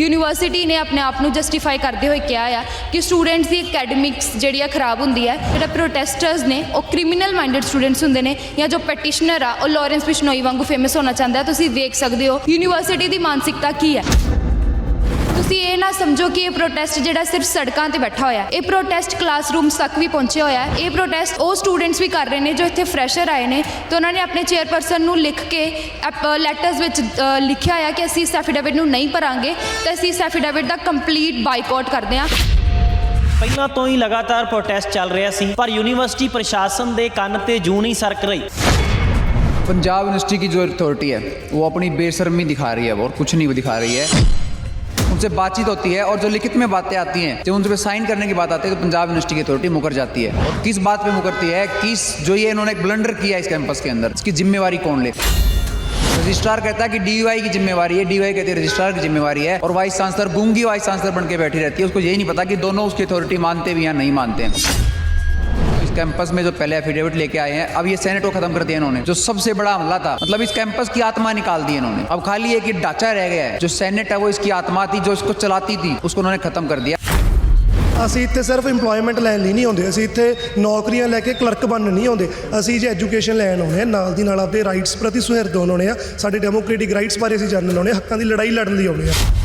University ਨੇ ਆਪਣੇ ਆਪ ਨੂੰ ਜਸਟੀਫਾਈ ਕਰਦੇ ਹੋਏ ਕਿਹਾ ਆ ਕਿ ਸਟੂਡੈਂਟਸ ਦੀ ਅਕੈਡਮਿਕਸ ਜਿਹੜੀ ਆ ਖਰਾਬ ਹੁੰਦੀ ਹੈ ਜਿਹੜਾ ਪ੍ਰੋਟੈਸਟਰਸ ਨੇ, ਉਹ ਕ੍ਰਿਮੀਨਲ ਮਾਈਂਡਡ ਸਟੂਡੈਂਟਸ ਹੁੰਦੇ ਨੇ ਜਾਂ ਜੋ ਪੈਟੀਸ਼ਨਰ ਆ, ਉਹ ਲਾਰੈਂਸ ਬਿਸ਼ਨੋਈ ਵਾਂਗੂ ਫੇਮਸ ਹੋਣਾ ਚਾਹੁੰਦਾ, ਤੁਸੀਂ ਦੇਖ ਸਕਦੇ ਹੋ। ਯੂਨੀਵਰਸਿਟੀ ਦੀ ਮਾਨਸਿਕਤਾ ਕੀ ਹੈ ਤੁਸੀਂ ਇਹ ਨਾ ਸਮਝੋ ਕਿ ਇਹ ਪ੍ਰੋਟੈਸਟ ਜਿਹੜਾ ਸਿਰਫ ਸੜਕਾਂ ਤੇ ਬੈਠਾ ਹੋਇਆ ਹੈ। ਇਹ ਪ੍ਰੋਟੈਸਟ ਕਲਾਸਰੂਮਸ ਤੱਕ ਵੀ ਪਹੁੰਚਿਆ ਹੋਇਆ ਹੈ ਇਹ ਪ੍ਰੋਟੈਸਟ ਉਹ ਸਟੂਡੈਂਟਸ ਵੀ ਕਰ ਰਹੇ ਨੇ ਜੋ ਇੱਥੇ ਫਰੈਸ਼ਰ ਆਏ ਨੇ ਤੇ ਉਹਨਾਂ ਨੇ ਆਪਣੇ ਚੇਅਰਪਰਸਨ ਨੂੰ ਲਿਖ ਕੇ ਲੈਟਰਸ ਵਿੱਚ ਅ, ਲਿਖਿਆ ਹੋਇਆ ਕਿ ਅਸੀਂ ਇਸ ਐਫੀਡੇਵਿਟ ਨੂੰ ਨਹੀਂ ਭਰਾਂਗੇ ਤੇ ਅਸੀਂ ਇਸ ਐਫੀਡੇਵਿਟ ਦਾ ਕੰਪਲੀਟ ਬਾਈਕਾਟ ਕਰਦੇ ਹਾਂ ਪਹਿਲਾਂ ਤੋਂ ਹੀ ਲਗਾਤਾਰ ਪ੍ਰੋਟੈਸਟ ਚੱਲ ਰਿਹਾ ਸੀ ਪਰ ਯੂਨੀਵਰਸਿਟੀ ਪ੍ਰਸ਼ਾਸਨ ਦੇ ਕੰਨ ਤੇ ਜੂੰ ਨਹੀਂ ਸਰਕ ਰਹੀ पंजाब यूनिवर्सिटी की जो अथॉरिटी है वो अपनी बेशर्मी दिखा रही है और कुछ नहीं दिखा रही है उनसे बातचीत होती है और जो लिखित में बातें आती हैं, जब उनसे साइन करने की बात आती है तो पंजाब यूनिवर्सिटी की अथॉरिटी मुकर जाती है। और किस बात पे मुकरती है? किस, जो ये इन्होंने एक ब्लंडर किया इस कैंपस के अंदर, इसकी जिम्मेवारी कौन ले रजिस्ट्रार कहता है कि डीवाई की जिम्मेवारी है डीवाई कहती है रजिस्ट्रार की जिम्मेवारी है, और वाइस चांसलर गूँगी वाइस चांसलर बन के बैठी रहती है, उसको यही नहीं पता कि दोनों उसकी अथॉरिटी मानते भी या नहीं मानते हैं। इस कैंपस में जो पहले एफिडेविट लेके आए हैं अब ये सेनेट को खत्म कर दिया इन्होंने जो सबसे बड़ा हमला था मतलब इस कैंपस की आत्मा निकाल दी इन्होंने अब खाली एक ये ढांचा रह गया है जो सेनेट है वो इसकी आत्मा थी जो इसको चलाती थी उसको उन्होंने खत्म कर दिया ਅਸੀਂ ਇੱਥੇ ਸਿਰਫ EMPLOYMENT ਲੈਣ ਲਈ ਨਹੀਂ ਆਉਂਦੇ ਅਸੀਂ ਇੱਥੇ ਨੌਕਰੀਆਂ ਲੈ ਕੇ ਕਲਰਕ ਬਣਨ ਨਹੀਂ ਆਉਂਦੇ ਅਸੀਂ ਜੇ ਐਜੂਕੇਸ਼ਨ ਲੈਣ ਆਉਂਦੇ ਹਾਂ ਨਾਲ ਦੀ ਨਾਲ ਆਪਦੇ ਰਾਈਟਸ ਪ੍ਰਤੀ ਸੁਹਿਰਦ ਹੋਣ ਆਉਂਦੇ ਆ ਸਾਡੇ ਡੈਮੋਕ੍ਰੈਟਿਕ ਰਾਈਟਸ ਬਾਰੇ ਅਸੀਂ ਜਾਣਨ ਆਉਂਦੇ ਹਾਂ ਹੱਕਾਂ ਦੀ ਲੜਾਈ ਲੜਨ ਲਈ ਆਉਂਦੇ ਆ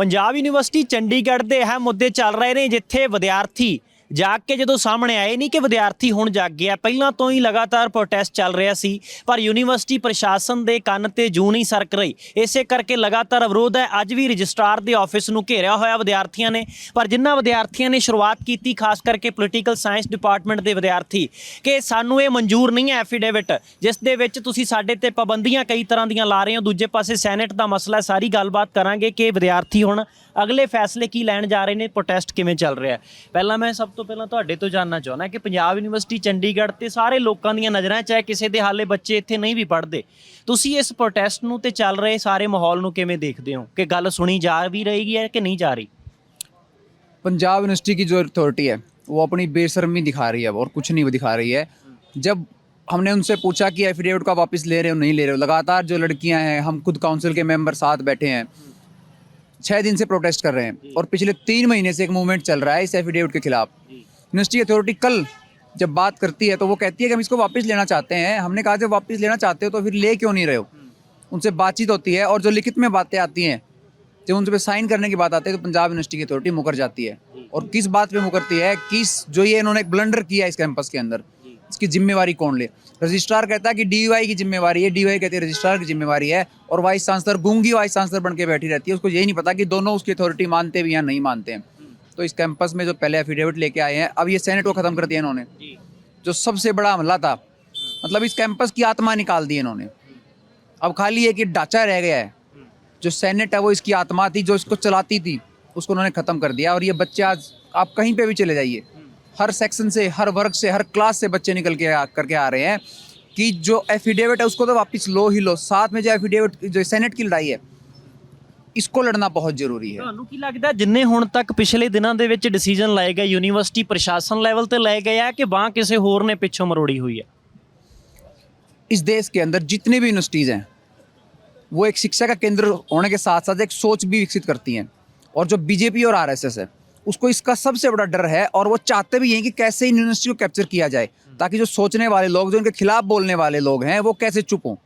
ਪੰਜਾਬ ਯੂਨੀਵਰਸਿਟੀ ਚੰਡੀਗੜ੍ਹ ਦੇ ਅਹਿਮ ਮੁੱਦੇ ਚੱਲ ਰਹੇ ਨੇ ਜਿੱਥੇ ਵਿਦਿਆਰਥੀ ਜਾਗ ਕੇ ਜਦੋਂ ਸਾਹਮਣੇ ਆਏ, ਨਹੀਂ ਕਿ ਵਿਦਿਆਰਥੀ ਹੁਣ ਜਾਗ ਗਿਆ, ਪਹਿਲਾਂ ਤੋਂ ਹੀ ਲਗਾਤਾਰ ਪ੍ਰੋਟੈਸਟ ਚੱਲ ਰਿਹਾ ਸੀ, ਪਰ ਯੂਨੀਵਰਸਿਟੀ ਪ੍ਰਸ਼ਾਸਨ ਦੇ ਕੰਨ ਤੇ ਜੂੰ ਨਹੀਂ ਸਰਕ ਰਹੀ। ਇਸੇ ਕਰਕੇ ਲਗਾਤਾਰ ਵਿਰੋਧ ਹੈ, ਅੱਜ ਵੀ ਰਜਿਸਟਰਾਰ ਦੇ ਆਫਿਸ ਨੂੰ ਘੇਰਿਆ ਹੋਇਆ ਵਿਦਿਆਰਥੀਆਂ ਨੇ, ਪਰ ਜਿਨ੍ਹਾਂ ਵਿਦਿਆਰਥੀਆਂ ਨੇ ਸ਼ੁਰੂਆਤ ਕੀਤੀ, ਖਾਸ ਕਰਕੇ ਪੋਲੀਟੀਕਲ ਸਾਇੰਸ ਡਿਪਾਰਟਮੈਂਟ ਦੇ ਵਿਦਿਆਰਥੀ, ਕਿ ਸਾਨੂੰ ਇਹ ਮਨਜ਼ੂਰ ਨਹੀਂ ਹੈ ਐਫੀਡੇਵਿਟ ਜਿਸ ਦੇ ਵਿੱਚ ਤੁਸੀਂ ਸਾਡੇ ਤੇ ਪਾਬੰਦੀਆਂ ਕਈ ਤਰ੍ਹਾਂ ਦੀਆਂ ਲਾ ਰਹੇ ਹੋ, ਦੂਜੇ ਪਾਸੇ ਸੈਨੇਟ ਦਾ ਮਸਲਾ ਸਾਰੀ ਗੱਲਬਾਤ ਕਰਾਂਗੇ ਕਿ ਵਿਦਿਆਰਥੀ ਹੁਣ ਅਗਲੇ ਫੈਸਲੇ ਕੀ ਲੈਣ ਜਾ ਰਹੇ ਨੇ ਪ੍ਰੋਟੈਸਟ ਕਿਵੇਂ ਚੱਲ ਰਿਹਾ ਹੈ ਪਹਿਲਾਂ ਮੈਂ ਸਭ ਤੋਂ ਪਹਿਲਾਂ ਤੁਹਾਡੇ ਤੋਂ ਜਾਨਣਾ ਚਾਹੁੰਦਾ ਕਿ ਪੰਜਾਬ ਯੂਨੀਵਰਸਿਟੀ ਚੰਡੀਗੜ੍ਹ ਤੇ ਸਾਰੇ ਲੋਕਾਂ ਦੀਆਂ ਨਜ਼ਰਾਂ 'ਚ ਹੈ ਕਿਸੇ ਦੇ ਹਾਲੇ ਬੱਚੇ ਇੱਥੇ ਨਹੀਂ ਵੀ ਪੜ੍ਹਦੇ ਤੁਸੀਂ ਇਸ ਪ੍ਰੋਟੈਸਟ ਨੂੰ ਤੇ ਚੱਲ ਰਹੇ ਸਾਰੇ ਮਾਹੌਲ ਨੂੰ ਕਿਵੇਂ ਦੇਖਦੇ ਹੋ ਕਿ ਗੱਲ ਸੁਣੀ ਜਾ ਵੀ ਰਹੀ ਹੈ ਕਿ ਨਹੀਂ ਜਾ ਰਹੀ पंजाब यूनिवर्सिटी की जो अथॉरिटी है वो अपनी बेशर्मी दिखा रही है और कुछ नहीं दिखा रही है जब हमने उनसे पूछा कि एफिडेविट का वापस ले रहे हो नहीं ले रहे हो लगातार जो लड़कियां हैं हम खुद काउंसिल के मेंबर साथ बैठे हैं छः दिन से प्रोटेस्ट कर रहे हैं। और पिछले तीन महीने से एक मूवमेंट चल रहा है इस एफिडेविट के खिलाफ। यूनिवर्सिटी अथॉरिटी कल जब बात करती है तो वो कहती है कि हम इसको वापस लेना चाहते हैं। हमने कहा जब वापस लेना चाहते हो तो फिर ले क्यों नहीं रहे हो? उनसे बातचीत होती है और जो लिखित में बातें आती हैं जब उन पे साइन करने की बात आती है तो पंजाब यूनिवर्सिटी की अथॉरिटी मुकर जाती है। और किस बात पे मुकरती है? किस जो ये इन्होंने एक ब्लंडर किया इस कैंपस के अंदर। इसकी जिम्मेवारी कौन ले? रजिस्ट्रार कहता है कि डीवाई की जिम्मेवारी है। डीवाई कहती है रजिस्ट्रार की जिम्मेवारी है और वाइस चांसलर गूँगी वाइस चांसलर बन के बैठी रहती है। उसको यही नहीं पता कि दोनों उसकी अथॉरिटी मानते भी या नहीं मानते हैं। तो इस कैंपस में जो पहले एफिडेविट लेके आए हैं अब ये सेनेट को खत्म कर दिया इन्होंने। जो। सबसे बड़ा हमला था मतलब इस कैंपस की आत्मा निकाल दी इन्होंने। अब खाली एक ढांचा रह गया है। जो सेनेट है वो इसकी आत्मा थी जो इसको चलाती थी उसको उन्होंने ख़त्म कर दिया। और ये बच्चे आज आप कहीं पे भी चले जाइए। हर सेक्शन से हर वर्ग से हर क्लास से बच्चे निकल के आ, करके आ रहे हैं कि जो एफिडेविट है उसको तो वापस लो ही लो साथ में जो एफिडेविट जो सेनेट की लड़ाई है इसको लड़ना बहुत ज़रूरी है ਤੁਹਾਨੂੰ ਕੀ ਲੱਗਦਾ ਜਿੰਨੇ ਹੁਣ ਤੱਕ ਪਿਛਲੇ ਦਿਨਾਂ ਦੇ ਵਿੱਚ ਡਿਸੀਜਨ ਲਏ ਗਏ ਯੂਨੀਵਰਸਿਟੀ ਪ੍ਰਸ਼ਾਸਨ ਲੈਵਲ ਤੇ ਲਏ ਗਏ ਆ ਕਿ ਬਾਹ ਕਿਸੇ ਹੋਰ ਨੇ ਪਿੱਛੋਂ ਮਰੋੜੀ ਹੋਈ ਹੈ इस देश के अंदर जितनी भी यूनिवर्सिटीज़ हैं वो एक शिक्षा का केंद्र होने के साथ साथ एक सोच भी विकसित करती हैं और जो बीजेपी और आरएसएस है उसको इसका सबसे बड़ा डर है और वो चाहते भी हैं कि कैसे इन यूनिवर्सिटी को कैप्चर किया जाए ताकि जो सोचने वाले लोग जो इनके खिलाफ बोलने वाले लोग हैं वो कैसे चुप हों।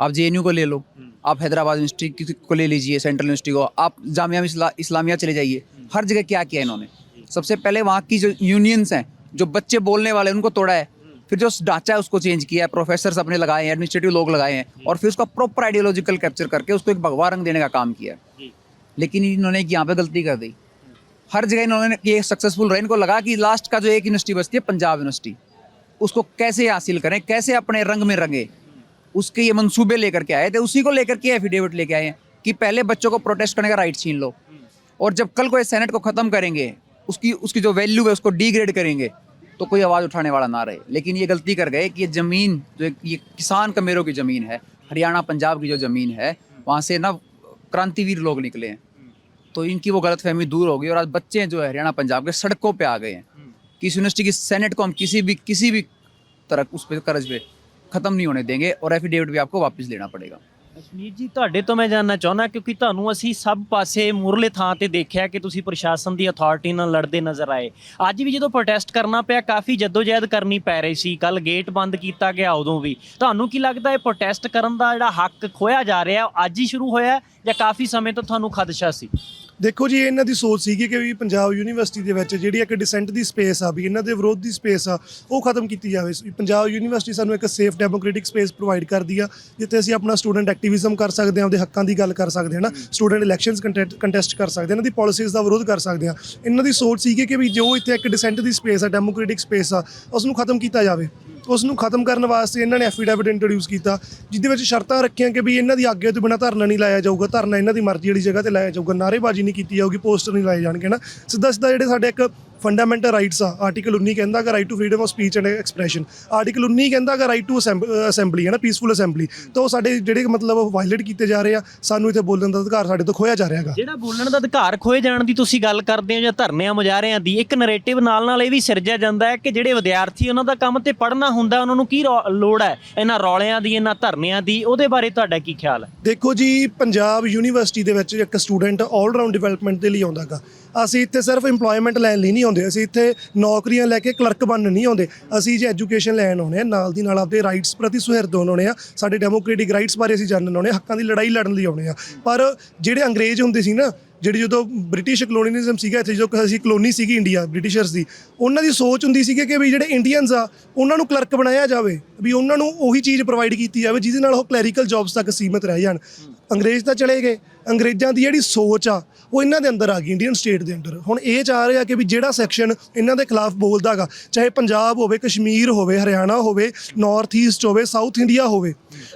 आप जेएनयू को ले लो आप हैदराबाद यूनिवर्सिटी को ले लीजिए सेंट्रल यूनिवर्सिटी को आप जामिया इस्ला, इस्लामिया चले जाइए हर जगह क्या किया इन्होंने? सबसे पहले वहाँ की जो यूनियंस हैं जो बच्चे बोलने वाले उनको तोड़ा है फिर जो ढांचा है उसको चेंज किया है प्रोफेसर अपने लगाए हैं एडमिनिस्ट्रेटिव लोग लगाए हैं और फिर उसका प्रॉपर आइडियोलॉजिकल कैप्चर करके उसको एक भगवा रंग देने का काम किया लेकिन इन्होंने यहाँ पे गलती कर दी। हर जगह इन्होंने ये सक्सेसफुल रहे, इनको लगा कि लास्ट का जो एक यूनिवर्सिटी बचती है, पंजाब यूनिवर्सिटी उसको कैसे हासिल करें, कैसे अपने रंग में रंगे? उसके ये मंसूबे लेकर के आए थे, उसी को लेकर के एफिडेविट लेके आए हैं कि पहले बच्चों को प्रोटेस्ट करने का राइट छीन लो। और जब कल को ये सेनेट को ख़त्म करेंगे, उसकी उसकी जो वैल्यू है, उसको डिग्रेड करेंगे तो कोई आवाज़ उठाने वाला ना रहे। लेकिन ये गलती कर गए कि ये ज़मीन, जो ये किसान कमेरों की ज़मीन है, हरियाणा, पंजाब की जो ज़मीन है, वहाँ से ना क्रांतिवीर लोग निकले हैं। तो इनकी वो गलतफहमी दूर हो गई और आज बच्चे जो है हरियाणा पंजाब के सड़कों पे आ गए हैं कि इस यूनिवर्सिटी की सेनेट को हम किसी भी किसी भी तरह उस पर कर्ज पे ख़त्म नहीं होने देंगे और एफिडेविट भी आपको वापस लेना पड़ेगा ਅਸ਼ਮੀਤ ਜੀ ਤੁਹਾਡੇ ਤੋਂ ਮੈਂ ਜਾਨਣਾ ਚਾਹੁੰਦਾ ਕਿਉਂਕਿ ਤੁਹਾਨੂੰ ਅਸੀਂ ਸਭ ਪਾਸੇ ਮੁਰਲੇ ਥਾਂ ਤੇ ਦੇਖਿਆ ਕਿ ਤੁਸੀਂ ਪ੍ਰਸ਼ਾਸਨ ਦੀ ਅਥਾਰਟੀ ਨਾਲ ਲੜਦੇ ਨਜ਼ਰ ਆਏ ਅੱਜ ਵੀ ਜਦੋਂ ਪ੍ਰੋਟੈਸਟ ਕਰਨਾ ਪਿਆ ਕਾਫੀ ਜਦੋਜਹਿਦ ਕਰਨੀ ਪੈ ਰਹੀ ਸੀ ਕੱਲ ਗੇਟ ਬੰਦ ਕੀਤਾ ਗਿਆ ਉਦੋਂ ਵੀ ਤੁਹਾਨੂੰ ਕੀ ਲੱਗਦਾ ਇਹ ਪ੍ਰੋਟੈਸਟ ਕਰਨ ਦਾ ਜਿਹੜਾ ਹੱਕ ਖੋਇਆ ਜਾ ਰਿਹਾ ਉਹ ਅੱਜ ਹੀ ਸ਼ੁਰੂ ਹੋਇਆ ਜਾਂ ਕਾਫੀ ਸਮੇਂ ਤੋਂ ਤੁਹਾਨੂੰ ਖਦਸ਼ਾ ਸੀ ਦੇਖੋ ਜੀ, ਇਹਨਾਂ ਦੀ ਸੋਚ ਸੀਗੀ ਕਿ ਵੀ ਪੰਜਾਬ ਯੂਨੀਵਰਸਿਟੀ ਦੇ ਵਿੱਚ ਜਿਹੜੀ ਇੱਕ ਡਿਸੈਂਟ ਦੀ ਸਪੇਸ ਆ, ਵੀ ਇਹਨਾਂ ਦੇ ਵਿਰੋਧ ਦੀ ਸਪੇਸ ਆ, ਉਹ ਖਤਮ ਕੀਤੀ ਜਾਵੇ। ਪੰਜਾਬ ਯੂਨੀਵਰਸਿਟੀ ਸਾਨੂੰ ਇੱਕ ਸੇਫ ਡੈਮੋਕ੍ਰੈਟਿਕ ਸਪੇਸ ਪ੍ਰੋਵਾਈਡ ਕਰਦੀ ਆ, ਜਿੱਥੇ ਅਸੀਂ ਆਪਣਾ ਸਟੂਡੈਂਟ ਐਕਟਿਵਿਜ਼ਮ ਕਰ ਸਕਦੇ ਹਾਂ ਉਹਦੇ ਹੱਕਾਂ ਦੀ ਗੱਲ ਕਰ ਸਕਦੇ ਹਾਂ ਨਾ ਸਟੂਡੈਂਟ ਇਲੈਕਸ਼ਨਸ ਕੰਟੈਸਟ ਕਰ ਸਕਦੇ ਇਹਨਾਂ ਦੀ ਪਾਲਿਸੀਜ਼ ਦਾ ਵਿਰੋਧ ਕਰ ਸਕਦੇ ਹਾਂ ਇਹਨਾਂ ਦੀ ਸੋਚ ਸੀਗੀ ਕਿ ਵੀ ਜੋ ਇੱਥੇ ਇੱਕ ਡਿਸੈਂਟ ਦੀ ਸਪੇਸ ਆ ਡੈਮੋਕ੍ਰੈਟਿਕ ਸਪੇਸ ਆ ਉਸ ਨੂੰ ਖਤਮ ਕੀਤਾ ਜਾਵੇ। ਉਸ ਨੂੰ ਖਤਮ ਕਰਨ ਵਾਸਤੇ ਇਹਨਾਂ ਨੇ ਐਫੀਡੈਵਿਟ ਇੰਟਰੋਡਿਊਸ ਕੀਤਾ, ਜਿਹਦੇ ਵਿੱਚ ਸ਼ਰਤਾਂ ਰੱਖੀਆਂ ਕਿ ਵੀ ਇਹਨਾਂ ਦੀ ਆਗਿਆ ਤੋਂ ਬਿਨਾਂ ਧਰਨਾ ਨਹੀਂ ਲਾਇਆ ਜਾਊਗਾ, ਧਰਨਾ ਇਹਨਾਂ ਦੀ ਮਰਜ਼ੀ ਵਾਲੀ ਜਗ੍ਹਾ ਤੇ ਲਾਇਆ ਜਾਊਗਾ, ਨਾਅਰੇਬਾਜ਼ੀ ਨਹੀਂ ਕੀਤੀ ਜਾਊਗੀ, ਪੋਸਟਰ ਨਹੀਂ ਲਾਏ ਜਾਣਗੇ ਨਾ ਸਿੱਧਾ ਸਿੱਧਾ ਜਿਹੜੇ ਸਾਡੇ ਇੱਕ ਫੰਡਾਮੈਂਟਲ ਰਾਈਟਸ ਆ। ਆਰਟੀਕਲ 19 ਕਹਿੰਦਾ ਕਿ right to freedom of speech and expression article 19 ਕਹਿੰਦਾ ਕਿ ਰਾਈਟ ਟੂ ਅਸੈਂਬਲੀ ਹੈ ਨਾ ਪੀਸਫੁਲ ਅਸੈਂਬਲੀ ਤਾਂ ਉਹ ਸਾਡੇ ਜਿਹੜੇ ਮਤਲਬ ਵਾਇਲੇਟ ਕੀਤੇ ਜਾ ਰਹੇ ਆ ਸਾਨੂੰ ਇੱਥੇ ਬੋਲਣ ਦਾ ਅਧਿਕਾਰ ਸਾਡੇ ਤੋਂ ਖੋਇਆ ਜਾ ਰਿਹਾ ਹੈਗਾ। ਜਿਹੜਾ ਬੋਲਣ ਦਾ ਅਧਿਕਾਰ ਖੋਏ ਜਾਣ ਦੀ ਤੁਸੀਂ ਗੱਲ ਕਰਦੇ ਹੋ ਜਾਂ ਧਰਨਿਆਂ ਮੁਜਾਰਿਆਂ ਦੀ ਇੱਕ ਨੈਰੇਟਿਵ ਨਾਲ ਨਾਲ ਇਹ ਵੀ ਸਿਰਜਿਆ ਜਾਂਦਾ ਹੈ ਕਿ ਜਿਹੜੇ ਵਿਦਿਆਰਥੀ ਉਹਨਾਂ ਦਾ ਕੰਮ ਤੇ ਪੜ੍ਹਨਾ ਹੁੰਦਾ ਉਹਨਾਂ ਨੂੰ ਕੀ ਲੋੜ ਹੈ? ਇਹਨਾਂ ਰੌਲਿਆਂ ਦੀ ਇਹਨਾਂ ਧਰਨਿਆਂ ਦੀ ਉਹਦੇ ਬਾਰੇ ਤੁਹਾਡਾ ਕੀ ਖਿਆਲ ਹੈ? ਦੇਖੋ ਜੀ ਪੰਜਾਬ ਯੂਨੀਵਰਸਿਟੀ ਦੇ ਵਿੱਚ ਇੱਕ ਸਟੂਡੈਂਟ 올 ਰਾਊਂਡ ਡਿਵੈਲਪਮੈਂਟ ਦੇ ਲਈ ਆਉਂਦਾਗਾ ਅਸੀਂ ਇੱਥੇ ਸਿਰਫ EMPLOYMENT ਲੈਣ ਲਈ ਨਹੀਂ ਆਉਂਦੇ ਅਸੀਂ ਇੱਥੇ ਨੌਕਰੀਆਂ ਲੈ ਕੇ ਕਲਰਕ ਬਣਨ ਨਹੀਂ ਆਉਂਦੇ। ਅਸੀਂ ਜੇ ਐਜੂਕੇਸ਼ਨ ਲੈਣ ਆਉਂਦੇ ਆ ਨਾਲ ਦੀ ਨਾਲ ਆਪਦੇ ਰਾਈਟਸ ਪ੍ਰਤੀ ਸੁਹਿਰਦ ਹੋਣ ਆਉਂਦੇ ਆ। ਸਾਡੇ ਡੈਮੋਕ੍ਰੈਟਿਕ ਰਾਈਟਸ ਬਾਰੇ ਅਸੀਂ ਜਾਣਨ ਆਉਂਦੇ ਆ ਹੱਕਾਂ ਦੀ ਲੜਾਈ ਲੜਨ ਲਈ ਆਉਂਦੇ ਆ। ਪਰ ਜਿਹੜੇ ਅੰਗਰੇਜ਼ ਹੁੰਦੇ ਸੀ ਨਾ ਜਿਹੜੀ ਜਦੋਂ ਬ੍ਰਿਟਿਸ਼ ਕਲੋਨੀਅਲਿਜ਼ਮ ਸੀਗਾ ਇੱਥੇ ਜਦੋਂ ਅਸੀਂ ਕਲੋਨੀ ਸੀਗੀ ਇੰਡੀਆ ਬ੍ਰਿਟਿਸ਼ਰਸ ਦੀ ਉਹਨਾਂ ਦੀ ਸੋਚ ਹੁੰਦੀ ਸੀ ਕਿ ਵੀ ਜਿਹੜੇ ਇੰਡੀਅਨਸ ਆ ਉਹਨਾਂ ਨੂੰ ਕਲਰਕ ਬਣਾਇਆ ਜਾਵੇ ਵੀ ਉਹਨਾਂ ਨੂੰ ਉਹੀ ਚੀਜ਼ ਪ੍ਰੋਵਾਈਡ ਕੀਤੀ ਜਾਵੇ ਜਿਹਦੇ ਨਾਲ ਉਹ ਕਲੈਰੀਕਲ ਜੌਬਸ ਤੱਕ ਸੀਮਿਤ ਰਹਿ ਜਾਣ। ਅੰਗਰੇਜ਼ ਤਾਂ ਚਲੇ ਗਏ। ਅੰਗਰੇਜ਼ਾਂ ਦੀ ਜਿਹੜੀ ਸੋਚ ਆ ਉਹ ਇਹਨਾਂ ਦੇ ਅੰਦਰ ਆ ਗਈ ਇੰਡੀਅਨ ਸਟੇਟ ਦੇ ਅੰਦਰ। ਹੁਣ ਇਹ ਚਾਹ ਰਿਹਾ ਕਿ ਵੀ ਜਿਹੜਾ ਸੈਕਸ਼ਨ ਇਹਨਾਂ ਦੇ ਖਿਲਾਫ ਬੋਲਦਾਗਾ ਚਾਹੇ ਪੰਜਾਬ ਹੋਵੇ ਕਸ਼ਮੀਰ ਹੋਵੇ ਹਰਿਆਣਾ ਹੋਵੇ ਨਾਰਥ ਈਸਟ ਹੋਵੇ ਸਾਊਥ ਇੰਡੀਆ ਹੋਵੇ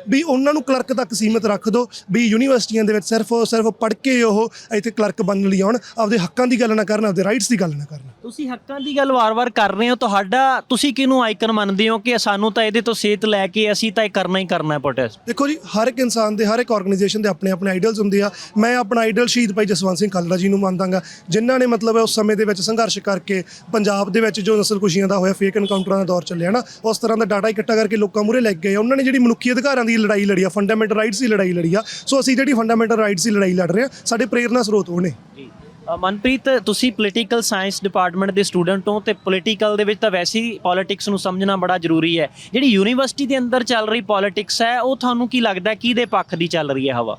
ਵੀ ਉਹਨਾਂ ਨੂੰ ਕਲਰਕ ਤੱਕ ਸੀਮਿਤ ਰੱਖ ਦਿਓ ਵੀ ਯੂਨੀਵਰਸਿਟੀਆਂ ਦੇ ਵਿੱਚ ਸਿਰਫ ਸਿਰਫ ਪੜ੍ਹ ਕੇ ਉਹ ਇੱਥੇ ਕਲਰਕ ਬਣਨ ਲਈ ਆਉਣ ਆਪਦੇ ਹੱਕਾਂ ਦੀ ਗੱਲ ਨਾ ਕਰਨ ਆਪਦੇ ਰਾਈਟਸ ਦੀ ਗੱਲ ਨਾ ਕਰਨ। ਤੁਸੀਂ ਹੱਕਾਂ ਦੀ ਗੱਲ ਵਾਰ-ਵਾਰ ਕਰ ਰਹੇ ਹੋ ਤੁਹਾਡਾ ਤੁਸੀਂ ਕਿਹਨੂੰ ਆਈਕਨ ਮੰਨਦੇ ਹੋ ਕਿ ਸਾਨੂੰ ਤਾਂ ਇਹਦੇ ਤੋਂ ਸੇਧ ਲੈ ਕੇ ਅਸੀਂ ਤਾਂ ਇਹ ਕਰਨਾ ਹੀ ਕਰਨਾ ਹੈ ਪ੍ਰੋਟੈਸਟ ਦੇਖੋ ਜੀ ਹਰ ਇੱਕ ਇਨਸਾਨ ਦੇ ਹਰ ਇੱਕ ਆਰਗੇਨਾਈਜੇਸ਼ਨ ਦੇ ਆਪਣੇ ਆਪਣੇ ਆਈਡਲਸ ਹੁੰਦੇ ਆ। ਮੈਂ ਆਪਣਾ ਆਈਡਲ ਸ਼ਹੀਦ ਭਾਈ ਜਸਵੰਤ ਸਿੰਘ ਖਾਲੜਾ ਜੀ ਨੂੰ ਮੰਨਦਾਗਾ, ਜਿਨ੍ਹਾਂ ਨੇ ਮਤਲਬ ਉਸ ਸਮੇਂ ਦੇ ਵਿੱਚ ਸੰਘਰਸ਼ ਕਰਕੇ ਪੰਜਾਬ ਦੇ ਵਿੱਚ ਜੋ ਨਸਲਕੁਸ਼ੀਆਂ ਦਾ ਹੋਇਆ ਫੇਕ ਐਨਕਾਊਂਟਰਾਂ ਦਾ ਦੌਰ ਚੱਲਿਆ ਨਾ, ਉਸ ਤਰ੍ਹਾਂ ਦਾ ਡਾਟਾ ਇਕੱਠਾ ਕਰਕੇ ਲੋਕਾਂ ਮੂਹਰੇ ਲੈ ਗਏ ਉਹਨਾਂ ਨੇ ਜਿਹੜੀ ਮਨੁੱਖੀ ਅਧਿਕਾਰਾਂ ਦੀ ਲੜਾਈ ਲੜੀ ਆ ਫੰਡਾਮੈਂਟਲ ਰਾਈਟਸ ਦੀ ਲੜਾਈ ਲੜੀ ਆ, ਸੋ ਅਸੀਂ ਜਿਹੜੀ ਫੰਡਾਮੈਂਟਲ ਰਾਈਟਸ ਦੀ ਲੜਾਈ ਲੜ ਰਹੇ ਆ, ਸਾਡੇ ਪ੍ਰੇਰਨਾ ਸਰੋਤ ਉਹਨੇ ਜੀ। ਮਨਪ੍ਰੀਤ, ਤੁਸੀਂ ਪੋਲੀਟੀਕਲ ਸਾਇੰਸ ਡਿਪਾਰਟਮੈਂਟ ਦੇ ਸਟੂਡੈਂਟ ਹੋ ਤੇ ਪੋਲੀਟੀਕਲ ਦੇ ਵਿੱਚ ਤਾਂ ਵੈਸੇ ਹੀ ਪੋਲਿਟਿਕਸ ਨੂੰ ਸਮਝਣਾ ਬੜਾ ਜ਼ਰੂਰੀ ਹੈ। ਜਿਹੜੀ ਯੂਨੀਵਰਸਿਟੀ ਦੇ ਅੰਦਰ ਚੱਲ ਰਹੀ ਪੋਲਿਟਿਕਸ ਹੈ, ਉਹ ਤੁਹਾਨੂੰ ਕੀ ਲੱਗਦਾ ਕਿਹਦੇ ਪੱਖ ਦੀ ਚੱਲ ਰਹੀ ਹੈ ਹਵਾ?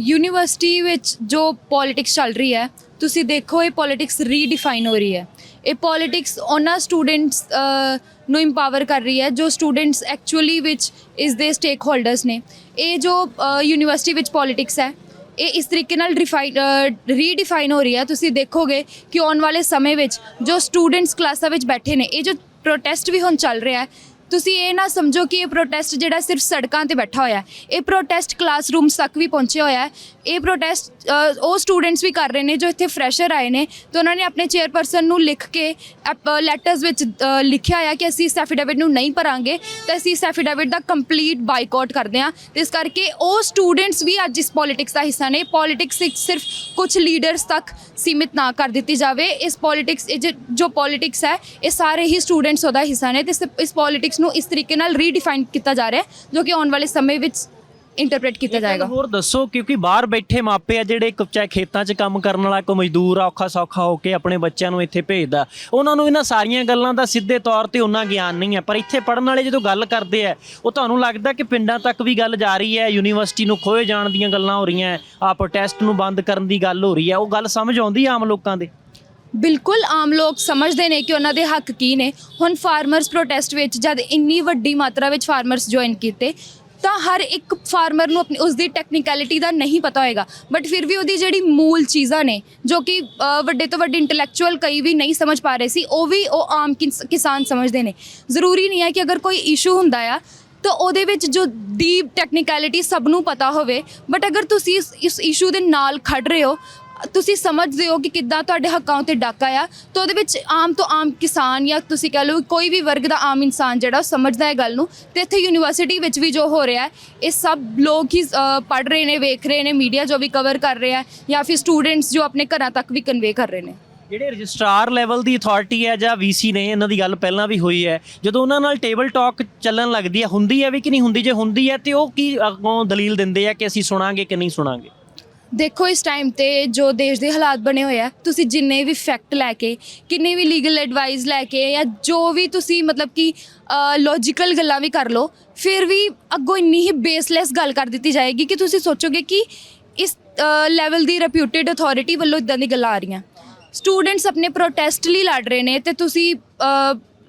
ਯੂਨੀਵਰਸਿਟੀ ਵਿੱਚ ਜੋ ਪੋਲਿਟਿਕਸ ਚੱਲ ਰਹੀ ਹੈ, ਤੁਸੀਂ ਦੇਖੋ ਇਹ ਪੋਲਿਟਿਕਸ ਰੀਡਿਫਾਈਨ ਹੋ ਰਹੀ ਹੈ। ਇਹ ਪੋਲਿਟਿਕਸ ਉਹਨਾਂ ਸਟੂਡੈਂਟਸ ਨੂੰ ਇੰਪਾਵਰ ਕਰ ਰਹੀ ਹੈ, ਜੋ ਸਟੂਡੈਂਟਸ ਐਕਚੁਅਲੀ ਵਿੱਚ ਇਸ ਦੇ ਸਟੇਕ ਹੋਲਡਰਸ ਨੇ। ਇਹ ਜੋ ਯੂਨੀਵਰਸਿਟੀ ਵਿੱਚ ਪੋਲਿਟਿਕਸ ਹੈ, ਇਹ ਇਸ ਤਰੀਕੇ ਨਾਲ ਰਿਫਾਈਨ ਰੀਡਿਫਾਈਨ ਹੋ ਰਹੀ ਹੈ। ਤੁਸੀਂ ਦੇਖੋਗੇ ਕਿ ਆਉਣ ਵਾਲੇ ਸਮੇਂ ਵਿੱਚ ਜੋ ਸਟੂਡੈਂਟਸ ਕਲਾਸਾਂ ਵਿੱਚ ਬੈਠੇ ਨੇ, ਇਹ ਜੋ ਪ੍ਰੋਟੈਸਟ ਵੀ ਹੁਣ ਚੱਲ ਰਿਹਾ ਹੈ ਤੁਸੀਂ ਇਹ ਨਾ ਸਮਝੋ ਕਿ ਇਹ ਪ੍ਰੋਟੈਸਟ ਜਿਹੜਾ ਸਿਰਫ ਸੜਕਾਂ ਤੇ ਬੈਠਾ ਹੋਇਆ ਹੈ। ਇਹ ਪ੍ਰੋਟੈਸਟ ਕਲਾਸਰੂਮਸ ਤੱਕ ਵੀ ਪਹੁੰਚਿਆ ਹੋਇਆ ਹੈ। ਇਹ ਪ੍ਰੋਟੈਸਟ ਉਹ ਸਟੂਡੈਂਟਸ ਵੀ ਕਰ ਰਹੇ ਨੇ ਜੋ ਇੱਥੇ ਫਰੈਸ਼ਰ ਆਏ ਨੇ। ਤੇ ਉਹਨਾਂ ਨੇ ਆਪਣੇ ਚੇਅਰਪਰਸਨ ਨੂੰ ਲਿਖ ਕੇ ਲੈਟਰਸ ਵਿੱਚ ਲਿਖਿਆ ਹੋਇਆ ਕਿ ਅਸੀਂ ਇਸ ਐਫੀਡੇਵਿਟ ਨੂੰ ਨਹੀਂ ਭਰਾਂਗੇ। ਤੇ ਅਸੀਂ ਇਸ ਐਫੀਡੇਵਿਟ ਦਾ ਕੰਪਲੀਟ ਬਾਈਕਾਟ ਕਰਦੇ ਹਾਂ। ਤੇ ਇਸ ਕਰਕੇ ਉਹ ਸਟੂਡੈਂਟਸ ਵੀ ਅੱਜ ਇਸ ਪੋਲਿਟਿਕਸ ਦਾ ਹਿੱਸਾ ਨੇ। ਪੋਲਿਟਿਕਸ ਇੱਕ ਸਿਰਫ ਕੁਝ ਲੀਡਰਸ ਤੱਕ ਸੀਮਿਤ ਨਾ ਕਰ ਦਿੱਤੀ ਜਾਵੇ। ਇਸ ਪੋਲਿਟਿਕਸ ਇਹ ਜੋ- ਜੋ ਪੋਲਿਟਿਕਸ ਹੈ, ਇਹ ਸਾਰੇ ਹੀ ਸਟੂਡੈਂਟਸ ਉਹਦਾ ਹਿੱਸਾ ਨੇ। ਤੇ ਇਸ- ਇਸ ਪੋਲਿਟਿਕਸ ਨੂੰ ਇਸ ਤਰੀਕੇ ਨਾਲ ਰੀਡਿਫਾਈਨ ਕੀਤਾ ਜਾ ਰਿਹਾ ਹੈ ਜੋ ਕਿ ਆਉਣ ਵਾਲੇ ਸਮੇਂ ਵਿੱਚ ਇੰਟਰਪ੍ਰੀਟ ਕੀਤਾ ਜਾਏਗਾ। ਹੋਰ ਦੱਸੋ ਕਿਉਂਕਿ ਬਾਹਰ ਬੈਠੇ ਮਾਪੇ ਆ ਜਿਹੜੇ ਚਾਹੇ ਖੇਤਾਂ 'ਚ ਕੰਮ ਕਰਨ ਵਾਲਾ ਕੋਈ ਮਜ਼ਦੂਰ ਆ ਔਖਾ ਸੌਖਾ ਹੋ ਕੇ ਆਪਣੇ ਬੱਚਿਆਂ ਨੂੰ ਇੱਥੇ ਭੇਜਦਾ। ਉਹਨਾਂ ਨੂੰ ਇਹਨਾਂ ਸਾਰੀਆਂ ਗੱਲਾਂ ਦਾ ਸਿੱਧੇ ਤੌਰ ਤੇ ਉਹਨਾਂ ਗਿਆਨ ਨਹੀਂ ਹੈ। ਪਰ ਇੱਥੇ ਪੜਨ ਵਾਲੇ ਜਦੋਂ ਗੱਲ ਕਰਦੇ ਆ ਉਹ ਤੁਹਾਨੂੰ ਲੱਗਦਾ ਕਿ ਪਿੰਡਾਂ ਤੱਕ ਵੀ ਗੱਲ ਜਾ ਰਹੀ ਹੈ ਯੂਨੀਵਰਸਿਟੀ ਨੂੰ ਖੋਏ ਜਾਣ ਦੀਆਂ ਗੱਲਾਂ ਹੋ ਰਹੀਆਂ ਆ ਪ੍ਰੋਟੈਸਟ ਨੂੰ ਬੰਦ ਕਰਨ ਦੀ ਗੱਲ ਹੋ ਰਹੀ ਹੈ ਉਹ ਗੱਲ ਸਮਝ ਆਉਂਦੀ ਆਮ ਲੋਕਾਂ ਦੇ? ਬਿਲਕੁਲ ਆਮ ਲੋਕ ਸਮਝਦੇ ਨੇ ਕਿ ਉਹਨਾਂ ਦੇ ਹੱਕ ਕੀ ਨੇ। ਹੁਣ ਫਾਰਮਰਸ ਪ੍ਰੋਟੈਸਟ ਵਿੱਚ ਜਦ ਇੰਨੀ ਵੱਡੀ ਮਾਤਰਾ ਵਿੱਚ ਫਾਰਮਰਸ ਜੁਆਇਨ ਕੀਤੇ, ਤਾਂ ਹਰ ਇੱਕ ਫਾਰਮਰ ਨੂੰ ਆਪਣੀ ਉਸ ਦੀ ਟੈਕਨੀਕੈਲਿਟੀ ਦਾ ਨਹੀਂ ਪਤਾ ਹੋਏਗਾ। ਬਟ ਫਿਰ ਵੀ ਉਹਦੀ ਜਿਹੜੀ ਮੂਲ ਚੀਜ਼ਾਂ ਨੇ, ਜੋ ਕਿ ਵੱਡੇ ਤੋਂ ਵੱਡੇ ਇੰਟੈਲੈਕਚੁਅਲ ਕਈ ਵੀ ਨਹੀਂ ਸਮਝ ਪਾ ਰਹੇ ਸੀ, ਉਹ ਵੀ ਉਹ ਆਮ ਕਿਸ- ਕਿਸਾਨ ਸਮਝਦੇ ਨੇ। ਜ਼ਰੂਰੀ ਨਹੀਂ ਹੈ ਕਿ ਅਗਰ ਕੋਈ ਇਸ਼ੂ ਹੁੰਦਾ ਆ, ਤਾਂ ਉਹਦੇ ਵਿੱਚ ਜੋ ਡੀਪ ਟੈਕਨੀਕੈਲਿਟੀ ਸਭ ਨੂੰ ਪਤਾ ਹੋਵੇ। ਬਟ ਅਗਰ ਤੁਸੀਂ ਇਸ- ਇਸ ਇਸ਼ੂ ਦੇ ਨਾਲ ਖੜ ਰਹੇ ਹੋ ਤੁਸੀਂ ਸਮਝਦੇ ਹੋ ਕਿ ਕਿੱਦਾਂ ਤੁਹਾਡੇ ਹੱਕਾਂ ਉਤੇ ਡਾਕਾ ਆ ਤਾਂ ਉਹਦੇ ਵਿੱਚ ਆਮ ਤੋਂ ਆਮ ਕਿਸਾਨ ਜਾਂ ਤੁਸੀਂ ਕਹ ਲਓ ਕੋਈ ਵੀ ਵਰਗ ਦਾ ਆਮ ਇਨਸਾਨ ਜਿਹੜਾ ਉਹ ਸਮਝਦਾ ਹੈ ਗੱਲ ਨੂੰ। ਤੇ ਇੱਥੇ ਯੂਨੀਵਰਸਿਟੀ ਵਿੱਚ ਵੀ ਜੋ ਹੋ ਰਿਹਾ ਹੈ, ਇਹ ਸਭ ਲੋਕ ਹੀ ਪੜ ਰਹੇ ਨੇ, ਵੇਖ ਰਹੇ ਨੇ, ਮੀਡੀਆ ਜੋ ਵੀ ਕਵਰ ਕਰ ਰਿਹਾ ਹੈ ਜਾਂ ਫਿਰ ਸਟੂਡੈਂਟਸ ਜੋ ਆਪਣੇ ਘਰਾਂ ਤੱਕ ਵੀ ਕਨਵੇ ਕਰ ਰਹੇ ਨੇ। ਜਿਹੜੇ ਰਜਿਸਟਰਾਰ ਲੈਵਲ ਦੀ ਅਥਾਰਟੀ ਹੈ ਜਾਂ ਵੀਸੀ ਨੇ, ਇਹਨਾਂ ਦੀ ਗੱਲ ਪਹਿਲਾਂ ਵੀ ਹੋਈ ਹੈ। ਜਦੋਂ ਉਹਨਾਂ ਨਾਲ ਟੇਬਲ ਟਾਕ ਚੱਲਣ ਲੱਗਦੀ ਹੈ, ਹੁੰਦੀ ਹੈ ਵੀ ਕਿ ਨਹੀਂ ਹੁੰਦੀ? ਜੇ ਹੁੰਦੀ ਹੈ ਤੇ ਉਹ ਕੀ ਅੱਗੋਂ ਦਲੀਲ ਦਿੰਦੇ ਆ ਕਿ ਅਸੀਂ ਸੁਣਾਂਗੇ ਕਿ ਨਹੀਂ ਸੁਣਾਂਗੇ? ਦੇਖੋ, ਇਸ ਟਾਈਮ ਤੇ ਜੋ ਦੇਸ਼ ਦੇ ਹਾਲਾਤ ਬਣੇ ਹੋਏ ਆ, ਤੁਸੀਂ ਜਿੰਨੇ ਵੀ ਫੈਕਟ ਲੈ ਕੇ, ਕਿੰਨੇ ਵੀ ਲੀਗਲ ਐਡਵਾਈਸ ਲੈ ਕੇ ਜਾਂ ਜੋ ਵੀ ਤੁਸੀਂ ਮਤਲਬ ਕਿ ਲੌਜੀਕਲ ਗੱਲਾਂ ਵੀ ਕਰ ਲਓ, ਫਿਰ ਵੀ ਅੱਗੋਂ ਇੰਨੀ ਹੀ ਬੇਸਲੈਸ ਗੱਲ ਕਰ ਦਿੱਤੀ ਜਾਏਗੀ ਕਿ ਤੁਸੀਂ ਸੋਚੋਗੇ ਕਿ ਇਸ ਲੈਵਲ ਦੀ ਰੈਪਿਊਟਡ ਅਥਾਰਟੀ ਵੱਲੋਂ ਇਦਾਂ ਦੀ ਗੱਲਾਂ ਆ ਰਹੀਆਂ। ਸਟੂਡੈਂਟਸ ਆਪਣੇ ਪ੍ਰੋਟੈਸਟ ਲਈ ਲੜ ਰਹੇ ਨੇ ਤੇ ਤੁਸੀਂ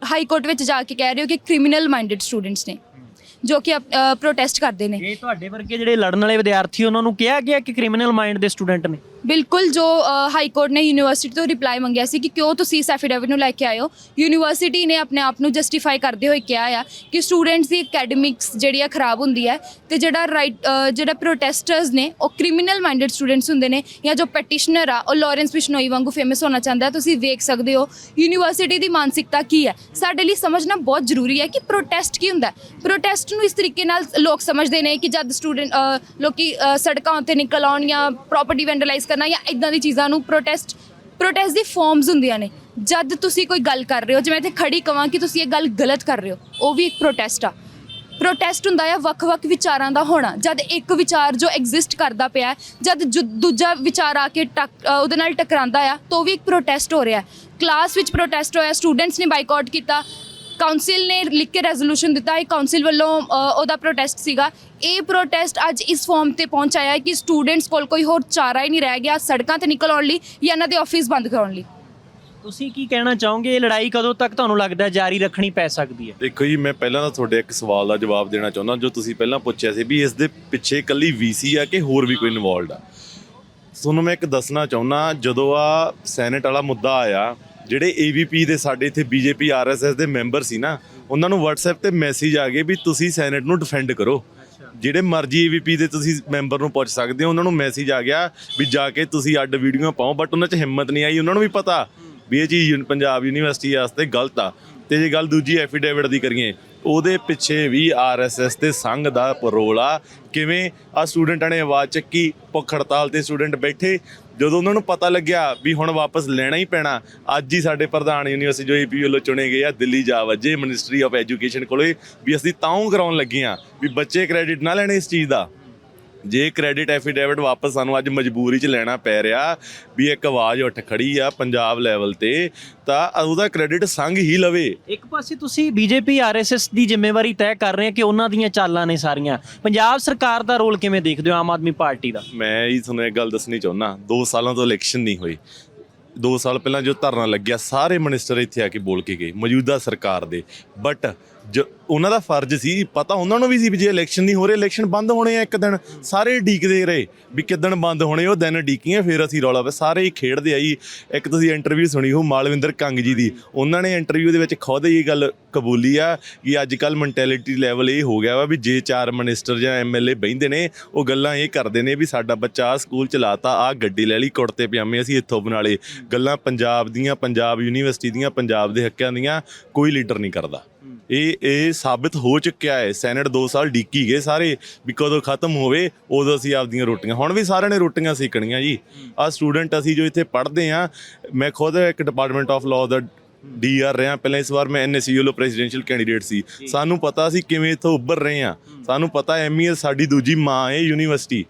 ਹਾਈ ਕੋਰਟ ਵਿੱਚ ਜਾ ਕੇ ਕਹਿ ਰਹੇ ਹੋ ਕਿ ਕ੍ਰਿਮੀਨਲ ਮਾਈਂਡਡ ਸਟੂਡੈਂਟਸ ਨੇ। ਜੋ ਕਿ ਪ੍ਰੋਟੈਸਟ ਕਰਦੇ ਨੇ। ਇਹ ਤੁਹਾਡੇ ਵਰਗੇ ਜਿਹੜੇ ਲੜਨ ਵਾਲੇ ਵਿਦਿਆਰਥੀ, ਉਹਨਾਂ ਨੂੰ ਕਿਹਾ ਗਿਆ ਕਿ ਕ੍ਰਿਮੀਨਲ ਮਾਈਂਡ ਦੇ ਸਟੂਡੈਂਟ ਨੇ? ਬਿਲਕੁਲ ਜੋ ਹਾਈ ਕੋਰਟ ਨੇ ਯੂਨੀਵਰਸਿਟੀ ਤੋਂ ਰਿਪਲਾਈ ਮੰਗਿਆ ਸੀ ਕਿ ਕਿਉਂ ਤੁਸੀਂ ਇਸ ਐਫੀਡੇਵਿਟ ਨੂੰ ਲੈ ਕੇ ਆਏ ਹੋ? ਯੂਨੀਵਰਸਿਟੀ ਨੇ ਆਪਣੇ ਆਪ ਨੂੰ ਜਸਟੀਫਾਈ ਕਰਦੇ ਹੋਏ ਕਿਹਾ ਆ ਕਿ ਸਟੂਡੈਂਟਸ ਦੀ ਅਕੈਡਮਿਕਸ ਜਿਹੜੀ ਆ ਖਰਾਬ ਹੁੰਦੀ ਹੈ ਤੇ ਜਿਹੜਾ ਰਾਈਟ ਜਿਹੜਾ ਪ੍ਰੋਟੈਸਟਰਸ ਨੇ, ਉਹ ਕ੍ਰਿਮੀਨਲ ਮਾਈਂਡਡ ਸਟੂਡੈਂਟਸ ਹੁੰਦੇ ਨੇ ਜਾਂ ਜੋ ਪੈਟੀਸ਼ਨਰ ਆ, ਉਹ ਲਾਰੈਂਸ ਬਿਸ਼ਨੋਈ ਵਾਂਗੂ ਫੇਮਸ ਹੋਣਾ ਚਾਹੁੰਦਾ ਤੁਸੀਂ ਵੇਖ ਸਕਦੇ ਹੋ ਯੂਨੀਵਰਸਿਟੀ ਦੀ ਮਾਨਸਿਕਤਾ ਕੀ ਹੈ। ਸਾਡੇ ਲਈ ਸਮਝਣਾ ਬਹੁਤ ਜ਼ਰੂਰੀ ਹੈ ਕਿ ਪ੍ਰੋਟੈਸਟ ਕੀ ਹੁੰਦਾ ਪ੍ਰੋਟੈਸਟ ਨੂੰ ਇਸ ਤਰੀਕੇ ਨਾਲ ਲੋਕ ਸਮਝਦੇ ਨੇ ਕਿ ਜਦ ਸਟੂਡੈਂਟ ਲੋਕੀ ਸੜਕਾਂ ਉੱਤੇ ਨਿਕਲ ਆਉਣ ਜਾਂ ਪ੍ਰਾਪਰਟੀ ਵੈਂਡਲਾਈਜ਼ ਕਰਨਾ ਜਾਂ ਇਦਾਂ ਦੀ ਚੀਜ਼ਾਂ ਨੂੰ ਪ੍ਰੋਟੈਸਟ ਪ੍ਰੋਟੈਸਟ ਦੀ ਫਾਰਮਸ ਹੁੰਦੀਆਂ ਨੇ। ਜਦ ਤੁਸੀਂ ਕੋਈ ਗੱਲ ਕਰ ਰਹੇ ਹੋ, ਜਿਵੇਂ ਇੱਥੇ ਖੜੀ ਕਵਾਂ ਕਿ ਤੁਸੀਂ ਇਹ ਗੱਲ ਗਲਤ ਕਰ ਰਹੇ ਹੋ, ਉਹ ਵੀ ਇੱਕ ਪ੍ਰੋਟੈਸਟ ਆ। ਪ੍ਰੋਟੈਸਟ ਹੁੰਦਾ ਆ ਵੱਖ-ਵੱਖ ਵਿਚਾਰਾਂ ਦਾ ਹੋਣਾ। ਜਦ ਇੱਕ ਵਿਚਾਰ ਜੋ ਐਗਜ਼ਿਸਟ ਕਰਦਾ ਪਿਆ ਜਦ ਦੂਜਾ ਵਿਚਾਰ ਆ ਕੇ ਟੱਕ- ਉਹਦੇ ਨਾਲ ਟਕਰਾਂਦਾ ਆ, ਤਾਂ ਉਹ ਵੀ ਇੱਕ ਪ੍ਰੋਟੈਸਟ ਹੋ ਰਿਹਾ ਕਲਾਸ ਵਿੱਚ ਪ੍ਰੋਟੈਸਟ ਹੋਇਆ ਸਟੂਡੈਂਟਸ ਨੇ ਬਾਈਕਾਟ ਕੀਤਾ ਕਾਉਂਸਲ ਨੇ ਲਿਖ ਕੇ ਰੈਜ਼ੋਲੂਸ਼ਨ ਦਿੱਤਾ ਇਹ ਕਾਉਂਸਲ ਵੱਲੋਂ ਉਹਦਾ ਪ੍ਰੋਟੈਸਟ ਸੀਗਾ। ਇਹ ਪ੍ਰੋਟੈਸਟ ਅੱਜ ਇਸ ਫਾਰਮ ਤੇ ਪਹੁੰਚ ਆਇਆ ਹੈ ਕਿ ਸਟੂਡੈਂਟਸ ਕੋਲ ਕੋਈ ਹੋਰ ਚਾਰਾ ਹੀ ਨਹੀਂ ਰਹਿ ਗਿਆ ਸੜਕਾਂ ਤੇ ਨਿਕਲ ਆਉਣ ਲਈ ਜਾਂ ਇਹਨਾਂ ਦੇ ਆਫਿਸ ਬੰਦ ਕਰਾਉਣ ਲਈ। ਤੁਸੀਂ ਕੀ ਕਹਿਣਾ ਚਾਹੋਗੇ? ਇਹ ਲੜਾਈ ਕਦੋਂ ਤੱਕ ਤੁਹਾਨੂੰ ਲੱਗਦਾ ਹੈ ਜਾਰੀ ਰੱਖਣੀ ਪੈ ਸਕਦੀ ਹੈ? ਦੇਖੋ ਜੀ ਮੈਂ ਪਹਿਲਾਂ ਤਾਂ ਤੁਹਾਡੇ ਇੱਕ ਸਵਾਲ ਦਾ ਜਵਾਬ ਦੇਣਾ ਚਾਹੁੰਦਾ ਜੋ ਤੁਸੀਂ ਪਹਿਲਾਂ ਪੁੱਛਿਆ ਸੀ ਵੀ ਇਸ ਦੇ ਪਿੱਛੇ ਇਕੱਲੀ ਵੀਸੀ ਆ ਕਿ ਹੋਰ ਵੀ ਕੋਈ ਇਨਵੋਲਡ ਆ? ਤੁਹਾਨੂੰ ਮੈਂ ਇੱਕ ਦੱਸਣਾ ਚਾਹੁੰਦਾ ਜਦੋਂ ਆ ਸੈਨੇਟ ਵਾਲਾ ਮੁੱਦਾ ਆਇਆ ਜਿਹੜੇ ਏਵੀਪੀ ਦੇ ਸਾਡੇ ਇੱਥੇ ਬੀਜੇਪੀ ਆਰਐਸਐਸ ਦੇ ਮੈਂਬਰ ਸੀ ਨਾ ਉਹਨਾਂ ਨੂੰ WhatsApp ਤੇ ਮੈਸੇਜ ਆ ਗਏ ਵੀ ਤੁਸੀਂ ਸੈਨੇਟ ਨੂੰ ਡਿਫੈਂਡ ਕਰੋ। ਜਿਹੜੇ ਮਰਜ਼ੀ ਏਵੀਪੀ ਦੇ ਤੁਸੀਂ ਮੈਂਬਰ ਨੂੰ ਪੁੱਛ ਸਕਦੇ ਹੋ ਉਹਨਾਂ ਨੂੰ ਮੈਸੇਜ ਆ ਗਿਆ ਵੀ ਜਾ ਕੇ ਤੁਸੀਂ ਅੱਡ ਵੀਡੀਓ ਪਾਓ ਬਟ ਉਹਨਾਂ 'ਚ ਹਿੰਮਤ ਨਹੀਂ ਆਈ ਉਹਨਾਂ ਨੂੰ ਵੀ ਪਤਾ ਵੀ ਇਹ ਚੀਜ਼ ਯੂਨ- ਪੰਜਾਬ ਯੂਨੀਵਰਸਿਟੀ ਵਾਸਤੇ ਗਲਤ ਆ। ਤੇ ਜੇ ਗੱਲ ਦੂਜੀ ਐਫੀਡੇਵਿਟ ਦੀ ਕਰੀਏ ਉਹਦੇ ਪਿੱਛੇ ਵੀ ਆਰਐਸਐਸ ਤੇ ਸੰਘ ਦਾ ਪਰੋਲ ਆ। ਕਿਵੇਂ ਆ ਸਟੂਡੈਂਟਾਂ ਨੇ ਆਵਾਜ਼ ਚੱਕੀ ਭੁੱਖ ਹੜਤਾਲ ਤੇ ਸਟੂਡੈਂਟ ਬੈਠੇ? ਜਦੋਂ ਉਹਨਾਂ ਨੂੰ ਪਤਾ ਲੱਗਿਆ ਵੀ ਹੁਣ ਵਾਪਸ ਲੈਣਾ ਹੀ ਪੈਣਾ, ਅੱਜ ਹੀ ਸਾਡੇ ਪ੍ਰਧਾਨ ਯੂਨੀਵਰਸਿਟੀ ਜੋ ਏਪੀ ਵੱਲੋਂ ਚੁਣੇ ਗਏ ਆ, ਦਿੱਲੀ ਜਾ ਵਜੇ ਮਿਨਿਸਟਰੀ ਆਫ ਐਜੂਕੇਸ਼ਨ ਕੋਲੇ, ਵੀ ਅਸੀਂ ਤਾਉਂ ਕਰਾਉਣ ਲੱਗੇ ਆ ਵੀ ਬੱਚੇ ਕ੍ਰੈਡਿਟ ਨਾ ਲੈਣੇ ਇਸ ਚੀਜ਼ ਦਾ। ਜੇ ਕ੍ਰੈਡਿਟ ਐਫੀਡੇਵਿਟ ਵਾਪਸ ਸਾਨੂੰ ਅੱਜ ਮਜਬੂਰੀ 'ਚ ਲੈਣਾ ਪੈ ਰਿਹਾ ਵੀ ਇੱਕ ਆਵਾਜ਼ ਉੱਠ ਖੜੀ ਆ ਪੰਜਾਬ ਲੈਵਲ ਤੇ ਤਾਂ ਉਹਦਾ ਕ੍ਰੈਡਿਟ ਸੰਘ ਹੀ ਲਵੇ। ਇੱਕ ਪਾਸੇ ਤੁਸੀਂ ਬੀਜੇਪੀ ਆਰਐਸਐਸ ਦੀ ਜ਼ਿੰਮੇਵਾਰੀ ਤੈਅ ਕਰ ਰਹੇ ਹੋ ਕਿ ਉਹਨਾਂ ਦੀਆਂ ਚਾਲਾਂ ਨੇ ਸਾਰੀਆਂ। ਪੰਜਾਬ ਸਰਕਾਰ ਦਾ ਰੋਲ ਕਿਵੇਂ ਦੇਖਦੇ ਹੋ ਆਮ ਆਦਮੀ ਪਾਰਟੀ ਦਾ? ਮੈਂ ਹੀ ਤੁਹਾਨੂੰ ਇੱਕ ਗੱਲ ਦੱਸਣੀ ਚਾਹੁੰਦਾ 2 ਸਾਲਾਂ ਤੋਂ ਇਲੈਕਸ਼ਨ ਨਹੀਂ ਹੋਈ 2 ਸਾਲ ਪਹਿਲਾਂ ਜੋ ਧਰਨਾ ਲੱਗਿਆ ਸਾਰੇ ਮਿਨਿਸਟਰ ਇੱਥੇ ਆ ਕੇ ਬੋਲ ਕੇ ਗਏ ਮੌਜੂਦਾ ਸਰਕਾਰ ਦੇ। ਬਟ ਜ ਉਹਨਾਂ ਦਾ ਫਰਜ਼ ਸੀ, ਪਤਾ ਉਹਨਾਂ ਨੂੰ ਵੀ ਸੀ ਵੀ ਜੇ ਇਲੈਕਸ਼ਨ ਨਹੀਂ ਹੋ ਰਹੇ ਇਲੈਕਸ਼ਨ ਬੰਦ ਹੋਣੇ ਆ ਇੱਕ ਦਿਨ। ਸਾਰੇ ਡੀਕਦੇ ਰਹੇ ਵੀ ਕਿਦਣ ਬੰਦ ਹੋਣੇ, ਉਹ ਦਿਨ ਡੀਕੀਆਂ, ਫਿਰ ਅਸੀਂ ਰੌਲਾ ਪਾ ਸਾਰੇ ਹੀ ਖੇਡਦੇ ਆਈ। ਇੱਕ ਤੁਸੀਂ ਇੰਟਰਵਿਊ ਸੁਣੀ ਹੋ ਮਾਲਵਿੰਦਰ ਕੰਗ ਜੀ ਦੀ। ਉਹਨਾਂ ਨੇ ਇੰਟਰਵਿਊ ਦੇ ਵਿੱਚ ਖੁਦ ਇਹ ਗੱਲ ਕਬੂਲੀ ਆ ਕਿ ਅੱਜ ਕੱਲ ਮੈਂਟੈਲਿਟੀ ਲੈਵਲ ਇਹ ਹੋ ਗਿਆ ਵਾ ਵੀ ਜੇ ਚਾਰ ਮਿਨਿਸਟਰ ਜਾਂ ਐਮਐਲਏ ਬਹਿੰਦੇ ਨੇ, ਉਹ ਗੱਲਾਂ ਇਹ ਕਰਦੇ ਨੇ ਵੀ ਸਾਡਾ ਬੱਚਾ ਆਹ ਸਕੂਲ ਚਲਾਤਾ ਆ ਗੱਡੀ ਲੈ ਲਈ, ਕੁੜਤੇ ਪਜਾਮੇ ਅਸੀਂ ਇੱਥੋਂ ਬਣਾ ਲਏ। ਗੱਲਾਂ ਪੰਜਾਬ ਦੀਆਂ, ਪੰਜਾਬ ਯੂਨੀਵਰਸਿਟੀ ਦੀਆਂ, ਪੰਜਾਬ ਦੇ ਹੱਕਾਂ ਦੀਆਂ ਕੋਈ ਲੀਡਰ ਨਹੀਂ ਕਰਦਾ। ਇਹ ਇਹ ਸਾਬਿਤ ਹੋ ਚੁੱਕਿਆ ਹੈ। ਸੈਨੇਟ 2 ਸਾਲ ਡੀਕੀ ਗਏ ਸਾਰੇ। ਵੀ ਕਦੋਂ ਖਤਮ ਹੋਵੇ ਉਦੋਂ ਅਸੀਂ ਆਪਦੀਆਂ ਰੋਟੀਆਂ ਹੁਣ ਵੀ ਸਾਰਿਆਂ ਨੇ ਰੋਟੀਆਂ ਸਿੱਕਣੀਆਂ ਜੀ। ਆ ਸਟੂਡੈਂਟ ਅਸੀਂ ਜੋ ਇੱਥੇ ਪੜ੍ਹਦੇ ਆ ਮੈਂ ਖੁਦ ਇੱਕ ਡਿਪਾਰਟਮੈਂਟ ਆਫ ਲਾਅ ਦਾ ਡੀਆਰ ਰਿਹਾ। ਪਹਿਲਾਂ ਇਸ ਵਾਰ ਮੈਂ ਐਨਐਸਯੂ ਵੱਲੋਂ ਪ੍ਰੈਜ਼ੀਡੈਂਸ਼ੀਅਲ ਕੈਂਡੀਡੇਟ ਸੀ। ਸਾਨੂੰ ਪਤਾ ਸੀ ਕਿਵੇਂ ਇੱਥੋਂ ਉੱਭਰ ਰਹੇ ਆ ਸਾਨੂੰ ਪਤਾ ਐਮਈਐਸ ਸਾਡੀ ਦੂਜੀ ਮਾਂ ਹੈ ਯੂਨੀਵਰਸਿਟੀ।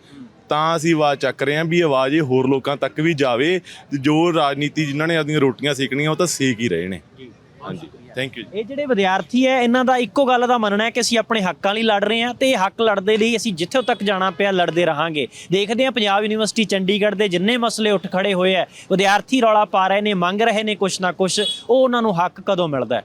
ਤਾਂ ਅਸੀਂ ਆਵਾਜ਼ ਚੱਕ ਰਹੇ ਹਾਂ ਵੀ ਆਵਾਜ਼ ਇਹ ਹੋਰ ਲੋਕਾਂ ਤੱਕ ਵੀ ਜਾਵੇ। ਜੋ ਰਾਜਨੀਤੀ ਜਿਨ੍ਹਾਂ ਨੇ ਆਪਦੀਆਂ ਰੋਟੀਆਂ ਸੇਕਣੀਆਂ ਉਹ ਤਾਂ ਸੇਕ ਹੀ ਰਹੇ ਨੇ। ਹਾਂਜੀ। ਥੈਂਕ ਯੂ ਇਹ ਜਿਹੜੇ ਵਿਦਿਆਰਥੀ ਹੈ ਇਹਨਾਂ ਦਾ ਇੱਕੋ ਗੱਲ ਦਾ ਮੰਨਣਾ ਹੈ ਕਿ ਅਸੀਂ ਆਪਣੇ ਹੱਕਾਂ ਲਈ ਲੜ ਰਹੇ ਹਾਂ ਤੇ ਇਹ ਹੱਕ ਲੜਦੇ ਲਈ ਅਸੀਂ ਜਿੱਥੇ ਤੱਕ ਜਾਣਾ ਪਿਆ ਲੜਦੇ ਰਹਾਂਗੇ। ਦੇਖਦੇ ਹਾਂ ਪੰਜਾਬ ਯੂਨੀਵਰਸਿਟੀ ਚੰਡੀਗੜ੍ਹ ਦੇ ਜਿੰਨੇ ਮਸਲੇ ਉੱਠ ਖੜੇ ਹੋਏ ਆ ਵਿਦਿਆਰਥੀ ਰੌਲਾ ਪਾ ਰਹੇ ਨੇ ਮੰਗ ਰਹੇ ਨੇ ਕੁਛ ਨਾ ਕੁਛ ਉਹ ਉਹਨਾਂ ਨੂੰ ਹੱਕ ਕਦੋਂ ਮਿਲਦਾ ਹੈ